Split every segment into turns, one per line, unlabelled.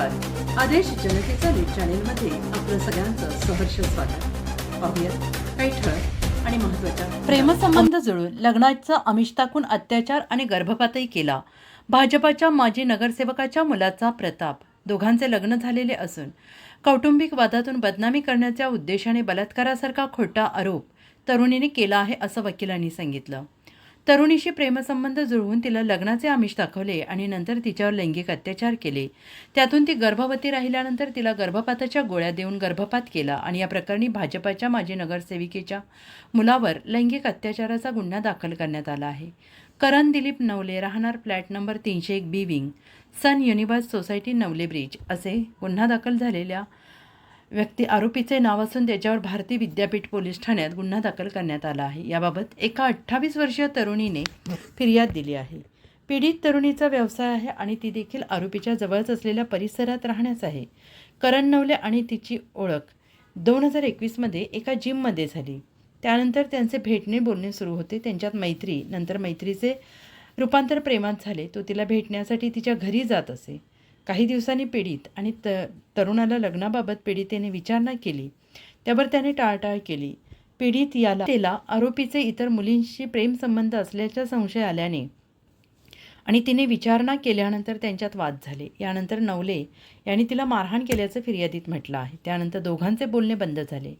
आदेश जनतेचा न्यूज चॅनेलमध्ये आपलं सगळ्यांचं सहर्ष स्वागत. पाहूयात काही ठळक आणि महत्त्वाच्या
प्रेमसंबंध जुळून लग्नाचं आमिष टाकून अत्याचार आणि गर्भपातही केला. भाजपाच्या माजी नगरसेवकाच्या मुलाचा प्रताप. दोघांचे लग्न झालेले असून कौटुंबिक वादातून बदनामी करण्याच्या उद्देशाने बलात्कारासारखा खोटा आरोप तरुणीने केला आहे असं वकिलांनी सांगितलं. तरुणीशी प्रेमसंबंध जुळवून तिला लग्नाचे आमिष दाखवले आणि नंतर तिच्यावर लैंगिक अत्याचार केले. त्यातून ती गर्भवती राहिल्यानंतर तिला गर्भपाताच्या गोळ्या देऊन गर्भपात केला आणि या प्रकरणी भाजपाच्या माजी नगरसेविकेच्या मुलावर लैंगिक अत्याचाराचा गुन्हा दाखल करण्यात आला आहे. करण दिलीप नवले राहणार फ्लॅट नंबर तीनशे एक B wing sun universe society Navale bridge असे गुन्हा दाखल झालेल्या व्यक्ती आरोपीचे नाव असून त्याच्यावर भारती विद्यापीठ पोलीस ठाण्यात गुन्हा दाखल करण्यात आला आहे. याबाबत एका अठ्ठावीस वर्षीय तरुणीने फिर्याद दिली आहे. पीडित तरुणीचा व्यवसाय आहे आणि ती देखील आरोपीच्या जवळच असलेल्या परिसरात राहण्यास आहे. करण नवले आणि तिची ओळख दोन हजार एकवीसमध्ये एका जिममध्ये झाली. त्यानंतर त्यांचे भेटणे बोलणे सुरू होते. त्यांच्यात मैत्री नंतर मैत्रीचे रूपांतर प्रेमात झाले. तो तिला भेटण्यासाठी तिच्या घरी जात असे. काही दिवसांनी पीडित आणि त तरुणाला लग्नाबाबत पीडितेने विचारणा केली त्यावर त्याने टाळटाळ केली. पीडित याला तिला आरोपीचे इतर मुलींशी प्रेमसंबंध असल्याचा संशय आल्याने आणि तिने विचारणा केल्यानंतर त्यांच्यात वाद झाले. यानंतर नवले यांनी तिला मारहाण केल्याचं फिर्यादीत म्हटलं आहे. त्यानंतर दोघांचे बोलणे बंद झाले.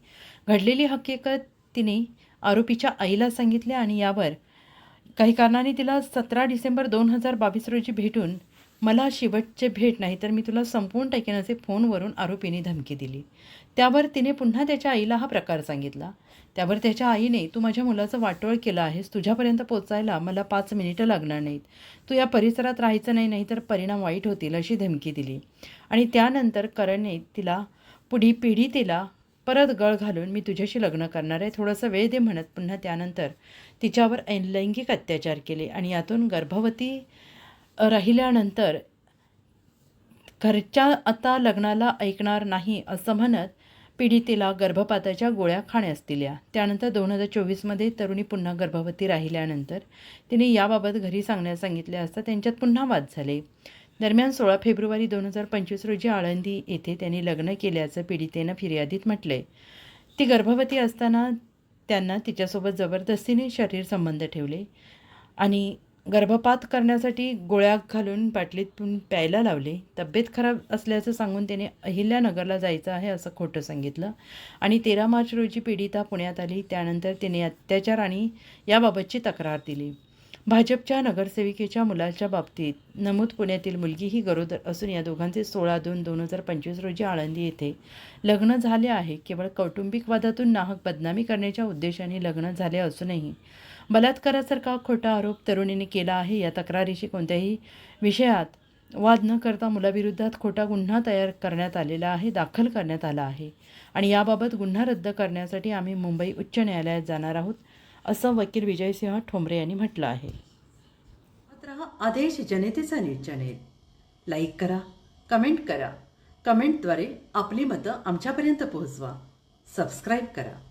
घडलेली हकीकत तिने आरोपीच्या आईला सांगितले आणि यावर काही कारणाने तिला सतरा डिसेंबर दोन हजार बावीस रोजी भेटून मला शेवटचे भेट नाही तर मी तुला संपवून टाकेन असे फोनवरून आरोपीने धमकी दिली. त्यावर तिने पुन्हा त्याच्या आईला हा प्रकार सांगितला. त्यावर त्याच्या आईने तू माझ्या मुलाचं वाटोळ केलं आहेस तुझ्यापर्यंत पोचायला मला पाच मिनिटं लागणार नाहीत. तू या परिसरात राहायचं नाही नाही तर परिणाम वाईट होतील अशी धमकी दिली. आणि त्यानंतर करणने तिला पुढी पिढीतीला परत गळ घालून मी तुझ्याशी लग्न करणार आहे. थोडंसं वेळ दे म्हणत पुन्हा त्यानंतर तिच्यावर ऐनलैंगिक अत्याचार केले आणि यातून गर्भवती राहिल्यानंतर घरच्या आता लग्नाला ऐकणार नाही असं म्हणत पीडितेला गर्भपाताच्या गोळ्या खाण्यास दिल्या. त्यानंतर दोन हजार चोवीसमध्ये तरुणी पुन्हा गर्भवती राहिल्यानंतर तिने याबाबत घरी सांगण्यास सांगितले असता त्यांच्यात पुन्हा वाद झाले. दरम्यान सोळा फेब्रुवारी दोन हजार पंचवीस रोजी आळंदी येथे त्यांनी लग्न केल्याचं पीडितेनं फिर्यादीत म्हटले. ती गर्भवती असताना त्यांना तिच्यासोबत जबरदस्तीने शरीर संबंध ठेवले आणि गर्भपात करण्यासाठी गोळ्या घालून बाटलीतून प्यायला लावले. तब्येत खराब असल्याचं सांगून त्याने अहिल्यानगरला जायचं आहे असं खोटं सांगितलं. आणि तेरा मार्च रोजी पीडिता पुण्यात आली. त्यानंतर तिने अत्याचार आणि याबाबतची तक्रार दिली. भाजपच्या नगरसेविकेच्या मुलाच्या बाबतीत नमूद पुण्यातील मुलगी ही गरोदर असून या दोघांचे सोळा दोन दोन हजार पंचवीस रोजी आळंदी येथे लग्न झाले आहे. केवळ कौटुंबिक वादातून नाहक बदनामी करण्याच्या उद्देशाने लग्न झाले असूनही बलात्कारासारखा खोटा आरोप तरुणीने केला आहे. या तक्रारीशी कोणत्याही विषयात वाद न करता मुलाविरोधात खोटा गुन्हा तयार करण्यात आलेला आहे दाखल करण्यात आला आहे. आणि याबाबत गुन्हा रद्द करण्यासाठी आम्ही मुंबई उच्च न्यायालयात जाणार आहोत असं वकील विजयसिंह ठोंबरे यांनी म्हटलं आहे.
मात्र हा आदेश जनतेचा निर्जन आहे. लाईक करा कमेंट करा. कमेंटद्वारे आपली मतं आमच्यापर्यंत पोहोचवा. सबस्क्राईब करा.